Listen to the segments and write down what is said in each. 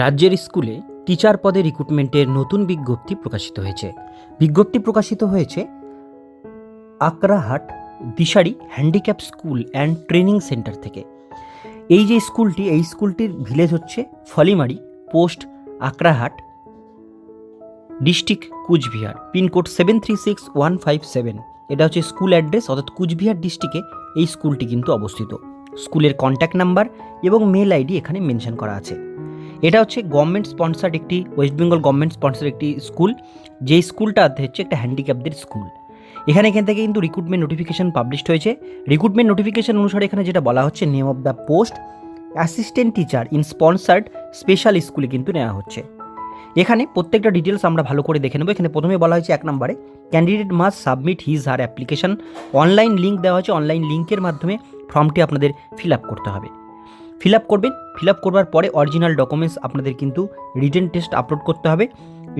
রাজ্যের স্কুলে টিচার পদে রিক্রুটমেন্টের নতুন বিজ্ঞপ্তি প্রকাশিত হয়েছে। বিজ্ঞপ্তি প্রকাশিত হয়েছে Akrahat Dishari handicap school and training centre থেকে। এই যে স্কুলটি, এই স্কুলটির ভিলেজ হচ্ছে Falimari post Akrahat district Cooch Behar, pin code seven three six one five seven. এটা হচ্ছে স্কুল অ্যাড্রেস, অর্থাৎ কুচবিহার ডিস্ট্রিক্টে এই স্কুলটি কিন্তু অবস্থিত। স্কুলের কন্ট্যাক্ট নাম্বার এবং মেল আইডি এখানে মেনশন করা আছে। এটা হচ্ছে গভর্নমেন্ট স্পন্সার্ড একটি ওয়েস্ট বেঙ্গল গভর্নমেন্ট স্পন্সার্ড একটি স্কুল যে স্কুলটা হচ্ছে একটা হ্যান্ডিক্যাপদের স্কুল এখানে এখান থেকে কিন্তু রিক্রুটমেন্ট নোটিফিকেশন পাবলিশড হয়েছে। রিক্রুটমেন্ট নোটিফিকেশন অনুসারে এখানে যেটা বলা হচ্ছে name of the post assistant teacher in sponsored special স্কুলে কিন্তু নেওয়া হচ্ছে। এখানে প্রত্যেকটা ডিটেলস আমরা ভালো করে দেখে নেব। এখানে প্রথমে বলা হয়েছে এক নম্বরে candidate must submit his her application online link দেওয়া হয়েছে। অনলাইন লিঙ্কের মাধ্যমে ফর্মটি আপনাদের ফিল আপ করতে হবে। ফিল আপ করবেন। ফিল আপ করবার পরে অরিজিনাল ডকুমেন্টস আপনাদের কিন্তু রিটেন টেস্ট আপলোড করতে হবে।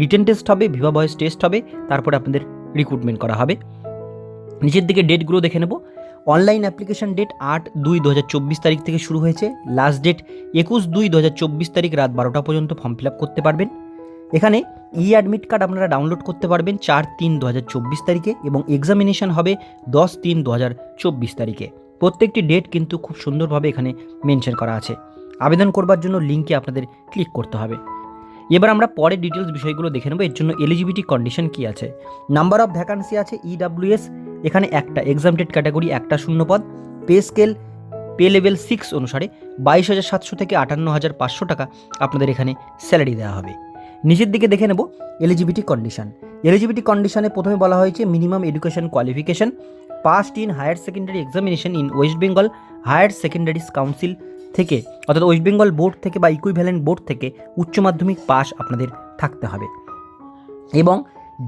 রিটেন টেস্ট হবে ভিভা ভয়েস টেস্ট হবে, তারপরে আপনাদের রিক্রুটমেন্ট করা হবে। নিচের দিকে ডেটগুলো দেখে নেব। অনলাইন অ্যাপ্লিকেশন ডেট আট দুই দু তারিখ থেকে শুরু হয়েছে। লাস্ট ডেট একুশ দুই দু তারিখ রাত বারোটা পর্যন্ত ফর্ম ফিল আপ করতে পারবেন। এখানে ই অ্যাডমিট কার্ড আপনারা ডাউনলোড করতে পারবেন চার তিন দু তারিখে এবং এক্সামিনেশন হবে দশ তিন দু তারিখে। প্রত্যেকটি ডেট কিন্তু খুব সুন্দরভাবে এখানে মেনশন করা আছে। আবেদন করবার জন্য লিঙ্কে আপনাদের ক্লিক করতে হবে। এবার আমরা পরে ডিটেলস বিষয়গুলো দেখে নেব, এর জন্য এলিজিবিলিটি কন্ডিশন কী আছে। নাম্বার অফ ভ্যাকান্সি আছে ইডাব্লিউএস এখানে একটা এক্সামটেড ক্যাটাগরি একটা শূন্যপদ। Pay scale pay level six অনুসারে বাইশ হাজার সাতশো থেকে আটান্ন হাজার পাঁচশো টাকা আপনাদের এখানে স্যালারি দেওয়া হবে। নিচের দিকে দেখে নেব এলিজিবিলিটি কন্ডিশন এলিজিবিলিটি কন্ডিশনে প্রথমে বলা হয়েছে minimum education qualification passed in higher secondary examination in West Bengal higher secondaries council থেকে, অর্থাৎ ওয়েস্ট বেঙ্গল বোর্ড থেকে বা ইকুইভ্যালেন্ট বোর্ড থেকে উচ্চ মাধ্যমিক পাস আপনাদের থাকতে হবে। এবং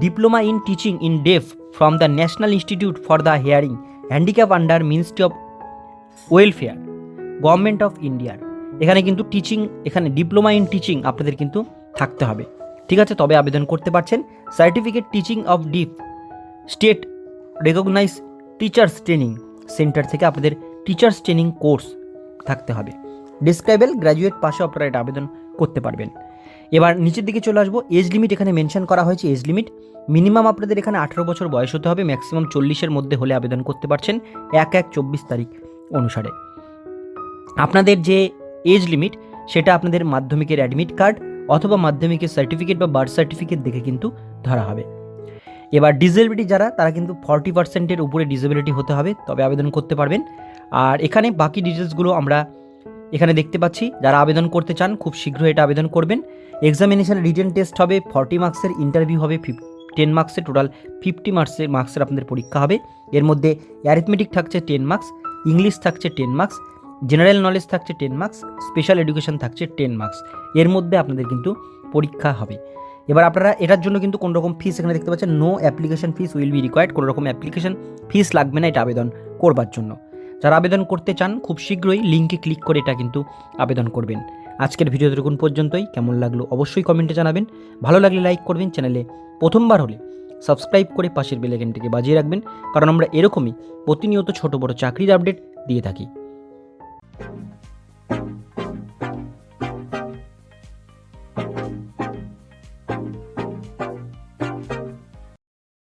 diploma in teaching in deaf from the national institute for the hearing handicap under ministry of welfare government of ইন্ডিয়ার এখানে কিন্তু টিচিং এখানে ডিপ্লোমা ইন টিচিং আপনাদের কিন্তু থাকতে হবে। ঠিক আছে, তবে আবেদন করতে পারছেন। Certificate teaching of deaf state recognise teachers training centre থেকে আপনাদের টিচার্স ট্রেনিং কোর্স থাকতে হবে। ডিসক্রাইবেল গ্র্যাজুয়েট পাশে আপনারা এটা আবেদন করতে পারবেন। এবার নিচের দিকে চলে আসব। এজ লিমিট এখানে মেনশন করা হয়েছে এজ লিমিট মিনিমাম আপনাদের এখানে আঠেরো বছর বয়স হতে হবে। ম্যাক্সিমাম চল্লিশের মধ্যে হলে আবেদন করতে পারছেন এক এক চব্বিশ তারিখ অনুসারে। আপনাদের যে এজ লিমিট সেটা আপনাদের মাধ্যমিকের অ্যাডমিট কার্ড অথবা মাধ্যমিকের সার্টিফিকেট বা বার্থ সার্টিফিকেট দেখে কিন্তু ধরা হবে। এবার ডিসেবিলিটি যারা, তারা কিন্তু ফর্টি পার্সেন্টের উপরে ডিসেবিলিটি হতে হবে, তবে আবেদন করতে পারবেন। আর এখানে বাকি ডিটেলসগুলো আমরা এখানে দেখতে পাচ্ছি। যারা আবেদন করতে চান, খুব শীঘ্রই এটা আবেদন করবেন। এক্সামিনেশন রিটেন টেস্ট হবে ফর্টি মার্কসের ইন্টারভিউ হবে ফিফ টেন মার্কসের টোটাল ফিফটি মার্কসের মার্কসের আপনাদের পরীক্ষা হবে। এর মধ্যে অ্যারিথমেটিক থাকছে টেন মার্কস ইংলিশ থাকছে টেন মার্কস জেনারেল নলেজ থাকছে টেন মার্কস স্পেশাল এডুকেশন থাকছে টেন মার্কস এর মধ্যে আপনাদের কিন্তু পরীক্ষা হবে। এবার আপনারা এটার জন্য কিন্তু কোনো রকম ফিস এখানে দেখতে পাচ্ছেন? No application fees will be required কোনো রকম অ্যাপ্লিকেশন ফিস লাগবে না এটা আবেদন করবার জন্য। যারা আবেদন করতে চান, খুব শীঘ্রই লিঙ্কে ক্লিক করে এটা কিন্তু আবেদন করবেন। আজকের ভিডিও দেখুন পর্যন্তই। কেমন লাগল অবশ্যই কমেন্টে জানাবেন। ভালো লাগলে লাইক করবেন চ্যানেলে প্রথমবার হলে সাবস্ক্রাইব করে পাশের বেলাইকেনটিকে বাজিয়ে রাখবেন। কারণ আমরা এরকমই প্রতিনিয়ত ছোট বড় চাকরির আপডেট দিয়ে থাকি।